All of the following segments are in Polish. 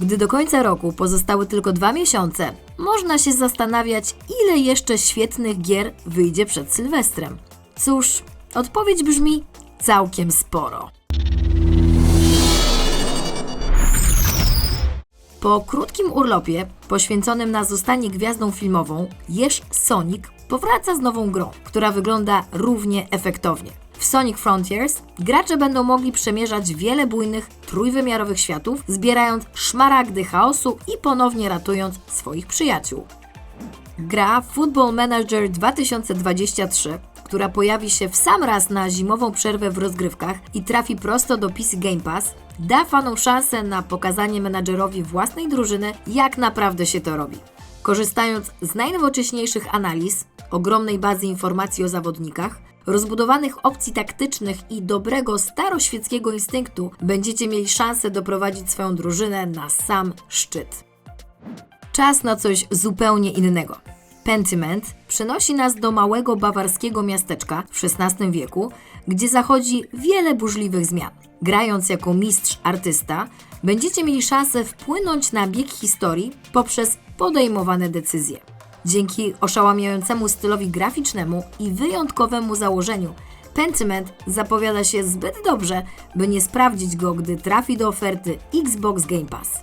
Gdy do końca roku pozostały tylko dwa miesiące, można się zastanawiać, ile jeszcze świetnych gier wyjdzie przed Sylwestrem. Cóż, odpowiedź brzmi całkiem sporo. Po krótkim urlopie poświęconym na zostanie gwiazdą filmową, Jeż Sonic powraca z nową grą, która wygląda równie efektownie. W Sonic Frontiers gracze będą mogli przemierzać wiele bujnych, trójwymiarowych światów, zbierając szmaragdy chaosu i ponownie ratując swoich przyjaciół. Gra Football Manager 2023, która pojawi się w sam raz na zimową przerwę w rozgrywkach i trafi prosto do PC Game Pass, da fanom szansę na pokazanie menadżerowi własnej drużyny, jak naprawdę się to robi. Korzystając z najnowocześniejszych analiz, ogromnej bazy informacji o zawodnikach, rozbudowanych opcji taktycznych i dobrego staroświeckiego instynktu, będziecie mieli szansę doprowadzić swoją drużynę na sam szczyt. Czas na coś zupełnie innego. Pentiment przenosi nas do małego bawarskiego miasteczka w XVI wieku, gdzie zachodzi wiele burzliwych zmian. Grając jako mistrz artysta, będziecie mieli szansę wpłynąć na bieg historii poprzez podejmowane decyzje. Dzięki oszałamiającemu stylowi graficznemu i wyjątkowemu założeniu, Pentiment zapowiada się zbyt dobrze, by nie sprawdzić go, gdy trafi do oferty Xbox Game Pass.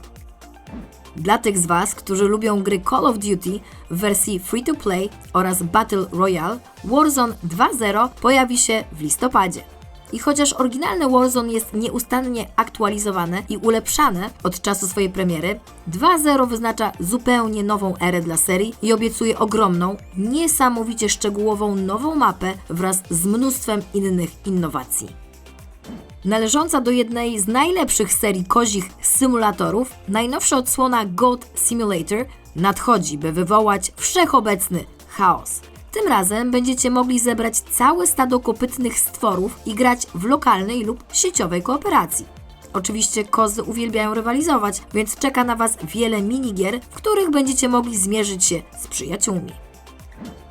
Dla tych z Was, którzy lubią gry Call of Duty w wersji free-to-play oraz Battle Royale, Warzone 2.0 pojawi się w listopadzie. I chociaż oryginalne Warzone jest nieustannie aktualizowane i ulepszane od czasu swojej premiery, 2.0 wyznacza zupełnie nową erę dla serii i obiecuje ogromną, niesamowicie szczegółową nową mapę wraz z mnóstwem innych innowacji. Należąca do jednej z najlepszych serii kozich symulatorów, najnowsza odsłona Goat Simulator nadchodzi, by wywołać wszechobecny chaos. Tym razem będziecie mogli zebrać całe stado kopytnych stworów i grać w lokalnej lub sieciowej kooperacji. Oczywiście kozy uwielbiają rywalizować, więc czeka na Was wiele minigier, w których będziecie mogli zmierzyć się z przyjaciółmi.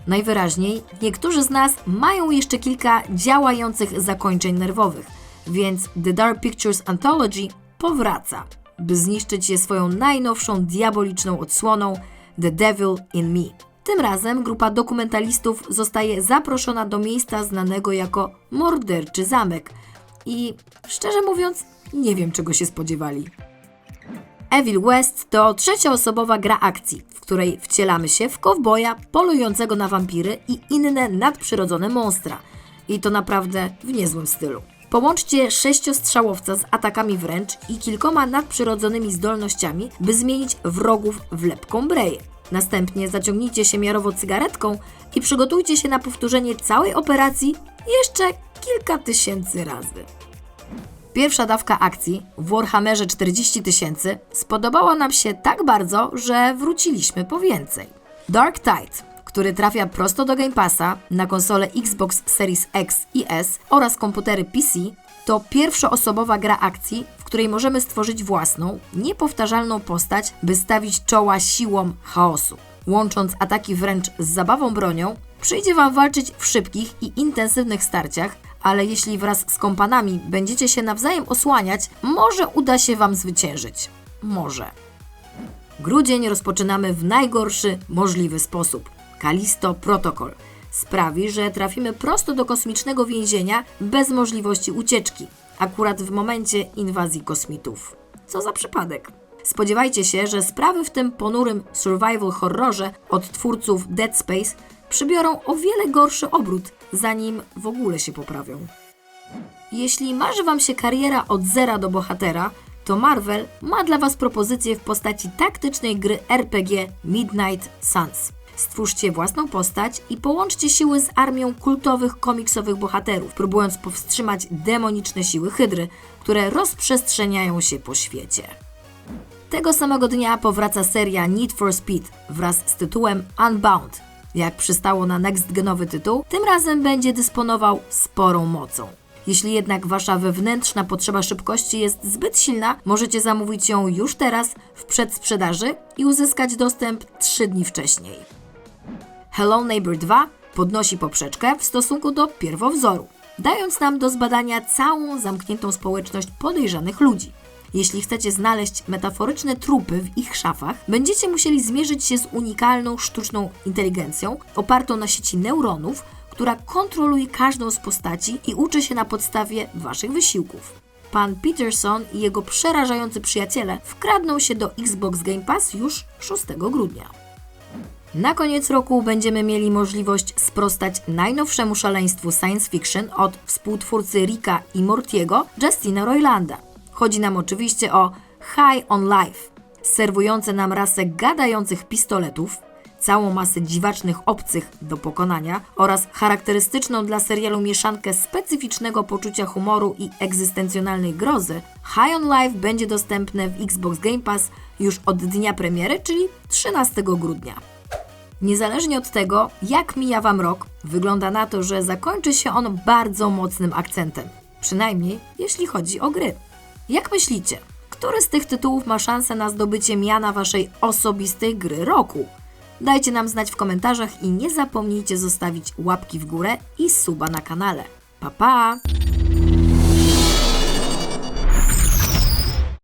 Najwyraźniej niektórzy z nas mają jeszcze kilka działających zakończeń nerwowych, więc The Dark Pictures Anthology powraca, by zniszczyć je swoją najnowszą diaboliczną odsłoną The Devil in Me. Tym razem grupa dokumentalistów zostaje zaproszona do miejsca znanego jako morderczy zamek i szczerze mówiąc, nie wiem czego się spodziewali. Evil West to trzecioosobowa gra akcji, w której wcielamy się w kowboja polującego na wampiry i inne nadprzyrodzone monstra. I to naprawdę w niezłym stylu. Połączcie sześciostrzałowca z atakami wręcz i kilkoma nadprzyrodzonymi zdolnościami, by zmienić wrogów w lepką breję. Następnie zaciągnijcie się miarowo cygaretką i przygotujcie się na powtórzenie całej operacji jeszcze kilka tysięcy razy. Pierwsza dawka akcji w Warhammerze 40 tysięcy spodobała nam się tak bardzo, że wróciliśmy po więcej. Dark Tide, który trafia prosto do Game Passa na konsole Xbox Series X i S oraz komputery PC, to pierwszoosobowa gra akcji, której możemy stworzyć własną, niepowtarzalną postać, by stawić czoła siłom chaosu. Łącząc ataki wręcz z zabawą bronią, przyjdzie Wam walczyć w szybkich i intensywnych starciach, ale jeśli wraz z kompanami będziecie się nawzajem osłaniać, może uda się Wam zwyciężyć. Może. Grudzień rozpoczynamy w najgorszy możliwy sposób. Kalisto Protocol sprawi, że trafimy prosto do kosmicznego więzienia bez możliwości ucieczki, akurat w momencie inwazji kosmitów. Co za przypadek. Spodziewajcie się, że sprawy w tym ponurym survival horrorze od twórców Dead Space przybiorą o wiele gorszy obrót, zanim w ogóle się poprawią. Jeśli marzy Wam się kariera od zera do bohatera, to Marvel ma dla Was propozycję w postaci taktycznej gry RPG Midnight Suns. Stwórzcie własną postać i połączcie siły z armią kultowych komiksowych bohaterów, próbując powstrzymać demoniczne siły Hydry, które rozprzestrzeniają się po świecie. Tego samego dnia powraca seria Need for Speed wraz z tytułem Unbound. Jak przystało na next-genowy tytuł, tym razem będzie dysponował sporą mocą. Jeśli jednak wasza wewnętrzna potrzeba szybkości jest zbyt silna, możecie zamówić ją już teraz w przedsprzedaży i uzyskać dostęp 3 dni wcześniej. Hello Neighbor 2 podnosi poprzeczkę w stosunku do pierwowzoru, dając nam do zbadania całą zamkniętą społeczność podejrzanych ludzi. Jeśli chcecie znaleźć metaforyczne trupy w ich szafach, będziecie musieli zmierzyć się z unikalną sztuczną inteligencją opartą na sieci neuronów, która kontroluje każdą z postaci i uczy się na podstawie waszych wysiłków. Pan Peterson i jego przerażający przyjaciele wkradną się do Xbox Game Pass już 6 grudnia. Na koniec roku będziemy mieli możliwość sprostać najnowszemu szaleństwu science fiction od współtwórcy Ricka i Mortiego, Justina Roilanda. Chodzi nam oczywiście o High on Life, serwujące nam rasę gadających pistoletów, całą masę dziwacznych obcych do pokonania oraz charakterystyczną dla serialu mieszankę specyficznego poczucia humoru i egzystencjonalnej grozy, High on Life będzie dostępne w Xbox Game Pass już od dnia premiery, czyli 13 grudnia. Niezależnie od tego, jak mija Wam rok, wygląda na to, że zakończy się on bardzo mocnym akcentem. Przynajmniej jeśli chodzi o gry. Jak myślicie, który z tych tytułów ma szansę na zdobycie miana Waszej osobistej gry roku? Dajcie nam znać w komentarzach i nie zapomnijcie zostawić łapki w górę i suba na kanale. Pa pa!